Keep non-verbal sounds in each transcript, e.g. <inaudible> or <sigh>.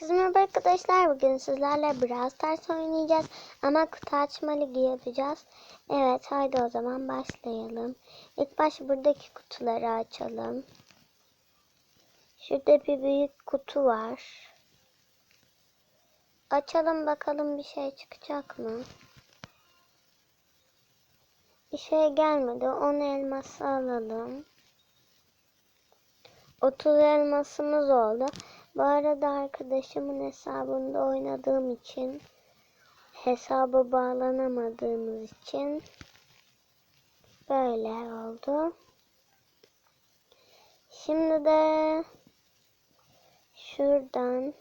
Herkese merhaba arkadaşlar. Bugün sizlerle Brawl Stars oynayacağız. Ama kutu açma ligi yapacağız. Evet haydi o zaman başlayalım. İlk baş buradaki kutuları açalım. Şurada bir büyük kutu var. Açalım bakalım bir şey çıkacak mı? Bir şey gelmedi. 10 elması alalım. 30 elmasımız oldu. Bu arada arkadaşımın hesabında oynadığım için hesaba bağlanamadığımız için böyle oldu. Şimdi de şuradan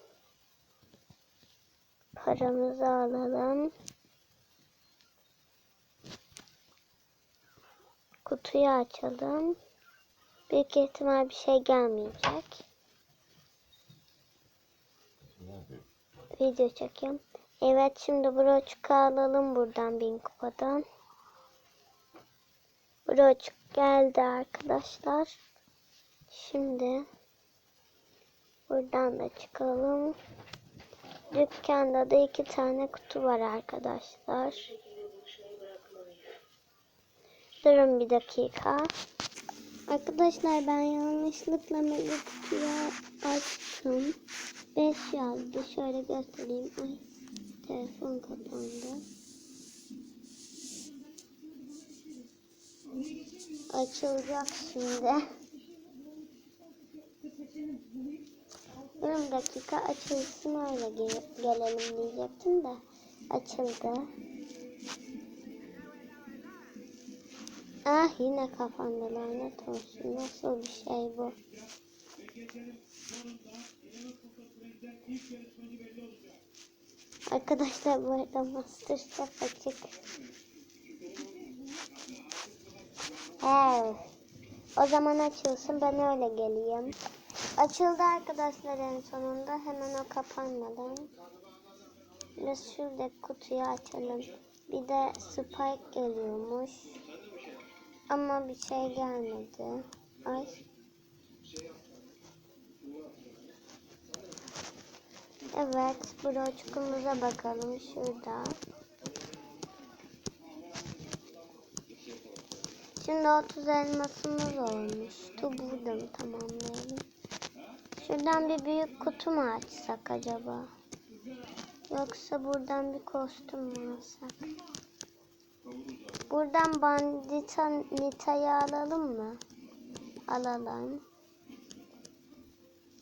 paramızı alalım. Kutuyu açalım. Büyük ihtimal bir şey gelmeyecek. Video çekeyim. Evet şimdi broçka alalım buradan bin kupadan. Broçk geldi arkadaşlar. Şimdi buradan da çıkalım. Dükkanda da iki tane kutu var arkadaşlar. Durun bir dakika. Arkadaşlar ben yanlışlıkla kutuyu açtım. 5 yazdı. Şöyle göstereyim. Ay telefon kapandı. Açılacak şimdi. Bir dakika açılsın öyle gel gelelim diyecektim de açıldı. Ah yine kapandı lanet olsun. Nasıl bir şey bu? Arkadaşlar bu arada Masterchef açık. Evet. O zaman açılsın ben öyle geleyim. Açıldı arkadaşlar en sonunda. Hemen o kapanmadan. Biz şuradaki kutuyu açalım. Bir de Spike geliyormuş. Ama bir şey gelmedi. Ay. Evet, broçkumuza bakalım şurada. Şimdi 30 elmasımız olmuştu. Burada mı tamamlayalım? Şuradan bir büyük kutu mu açsak acaba? Yoksa buradan bir kostüm mü alsak? Buradan bandita Nita'yı alalım mı? Alalım.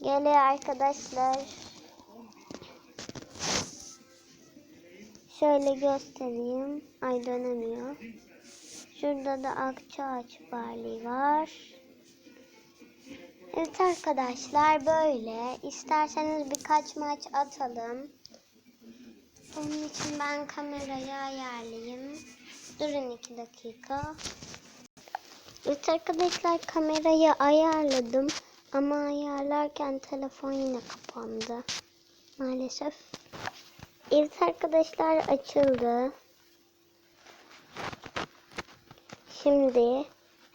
Geliyor arkadaşlar. Şöyle göstereyim. Ay dönemiyor. Şurada da Akçaağaç Barley var. Evet arkadaşlar böyle. İsterseniz birkaç maç atalım. Onun için ben kamerayı ayarlayayım. Durun iki dakika. Evet arkadaşlar kamerayı ayarladım. Ama ayarlarken telefon yine kapandı. Maalesef. Evet arkadaşlar açıldı. Şimdi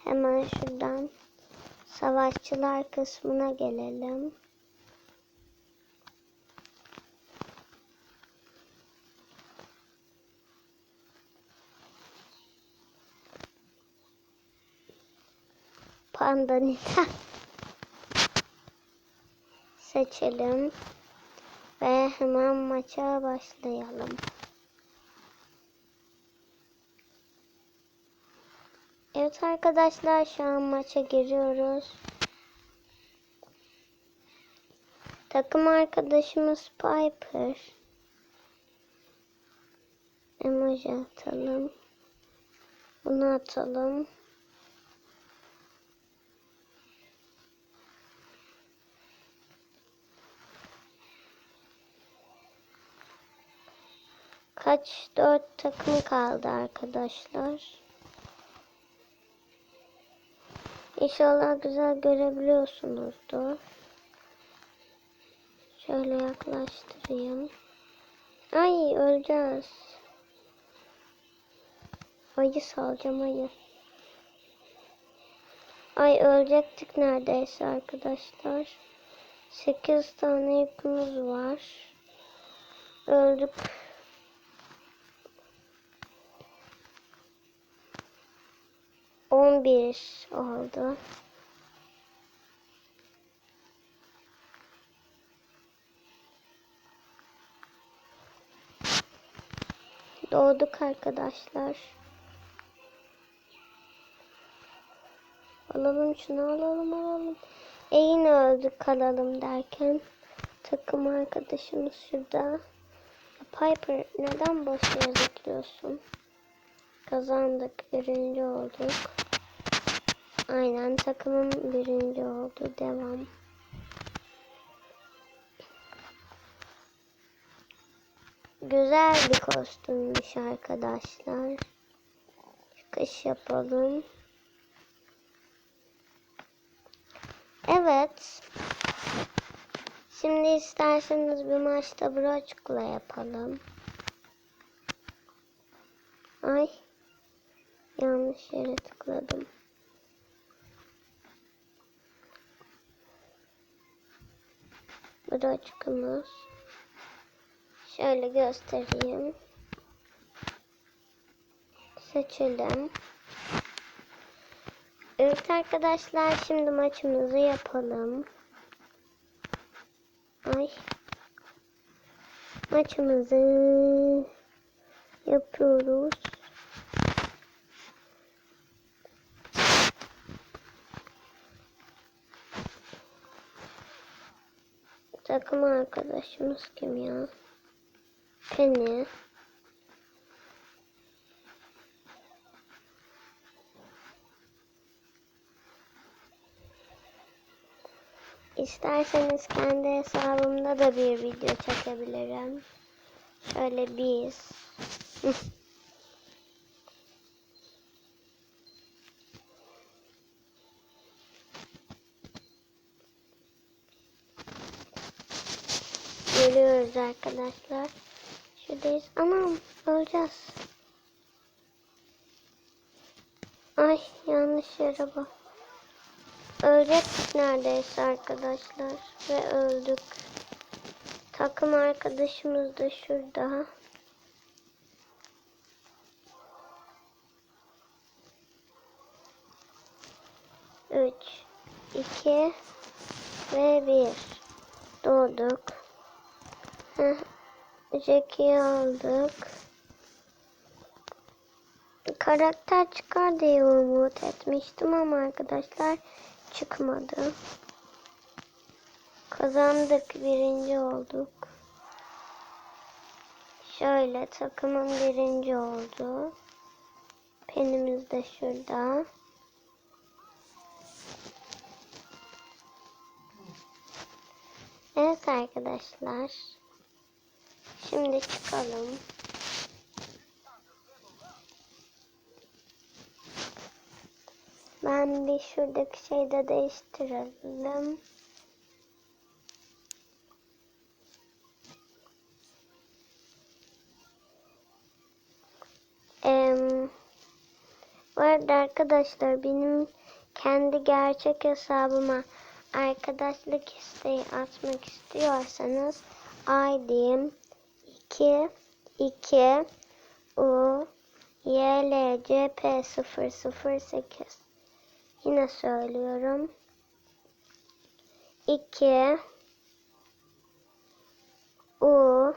hemen şuradan savaşçılar kısmına gelelim. Pandanita <laughs> seçelim ve hemen maça başlayalım. Evet arkadaşlar şu an maça giriyoruz. Takım arkadaşımız Piper. Emoji atalım. Bunu atalım. Kaç dört takım kaldı arkadaşlar. İnşallah güzel görebiliyorsunuzdur. Şöyle yaklaştırayım. Ay öleceğiz. Ayı salacağım ayı. Ay ölecektik neredeyse arkadaşlar. 8 tane yükümüz var. Öldük. On bir oldu. Doğduk arkadaşlar. Alalım şunu alalım alalım. E yine öldük kalalım derken takım arkadaşımız şurada. Piper neden boş yere zıplıyorsun? Kazandık. Birinci olduk. Aynen takımım birinci oldu. Devam. Güzel bir kostümmüş arkadaşlar. Çıkış yapalım. Evet. Şimdi isterseniz bir maçta broçkula yapalım. Ay. Yanlış yere tıkladım. Broçkumuz. Şöyle göstereyim. Seçelim. Evet arkadaşlar şimdi maçımızı yapalım. Ay. Maçımızı yapıyoruz. Takım arkadaşımız kim ya? Penny. İsterseniz kendi hesabımda da bir video çekebilirim. Şöyle biz. <laughs> Geliyoruz arkadaşlar. Şuradayız. Anam öleceğiz. Ay yanlış yere bak. Ölecektik neredeyse arkadaşlar. Ve öldük. Takım arkadaşımız da şurada. Üç, iki ve bir. Doğduk. Jackie'yi aldık. Karakter çıkar diye umut etmiştim ama arkadaşlar çıkmadı. Kazandık. Birinci olduk. Şöyle takımın birinci oldu. Penimiz de şurada. Evet arkadaşlar. Şimdi çıkalım. Ben bir şuradaki şeyi de değiştirelim. Arada arkadaşlar benim kendi gerçek hesabıma arkadaşlık isteği atmak istiyorsanız ID'm 2 2 U Y L C P 008 Yine söylüyorum. 2 U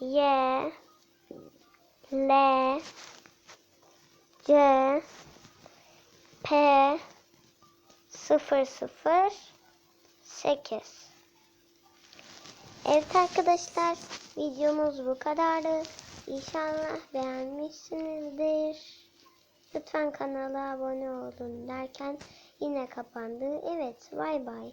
Y L C P 008 Evet arkadaşlar videomuz bu kadardı. İnşallah beğenmişsinizdir. Lütfen kanala abone olun derken yine kapandı. Evet bay bay.